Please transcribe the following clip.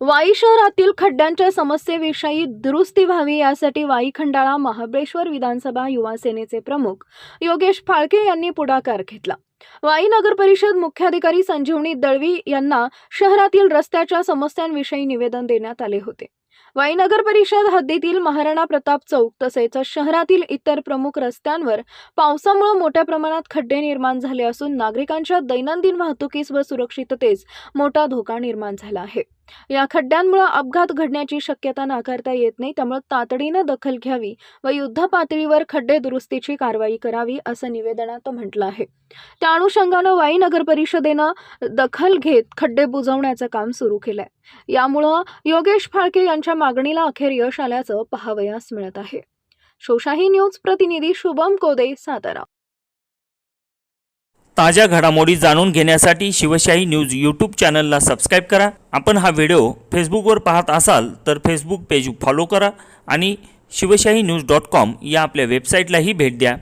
वाई शहरातील खड्ड्यांच्या समस्येविषयी दुरुस्ती व्हावी यासाठी वाई खंडाळा महाबळेश्वर विधानसभा युवा सेनेचे प्रमुख योगेश फाळके यांनी पुढाकार घेतला. वाई नगर परिषद मुख्याधिकारी संजीवनी दळवी यांना शहरातील रस्त्याच्या समस्यांविषयी निवेदन देण्यात आले होते. वाईनगर परिषद हद्दीतील महाराणा प्रताप चौक तसेच शहरातील इतर प्रमुख रस्त्यांवर पावसामुळे मोठ्या प्रमाणात खड्डे निर्माण झाले असून नागरिकांच्या दैनंदिन वाहतुकीस व सुरक्षिततेस मोठा धोका निर्माण झाला आहे. या खड्ड्यांमुळे अपघात घडण्याची शक्यता नाकारता येत नाही त्यामुळे तातडीनं दखल घ्यावी व युद्ध पातळीवर खड्डे दुरुस्तीची कारवाई करावी असं निवेदनात म्हटलं आहे. त्या अनुषंगानं वाई नगर परिषदेनं दखल घेत खड्डे बुजवण्याचं काम सुरू केलंय. यामुळं योगेश फाळके यांच्या मागणीला अखेर यश आल्याचं पाहावयास मिळत आहे. शोशाही न्यूज प्रतिनिधी शुभम कोदे सातारा. ताज्या घडामोडी जाणून घेण्यासाठी शिवशाही न्यूज यूट्यूब चॅनलला सबस्क्राईब करा. आपण हा व्हिडिओ फेसबुकवर पाहत असाल तर फेसबुक पेज फॉलो करा आणि शिवशाही न्यूज डॉट कॉम या आपल्या वेबसाईटलाही भेट द्या.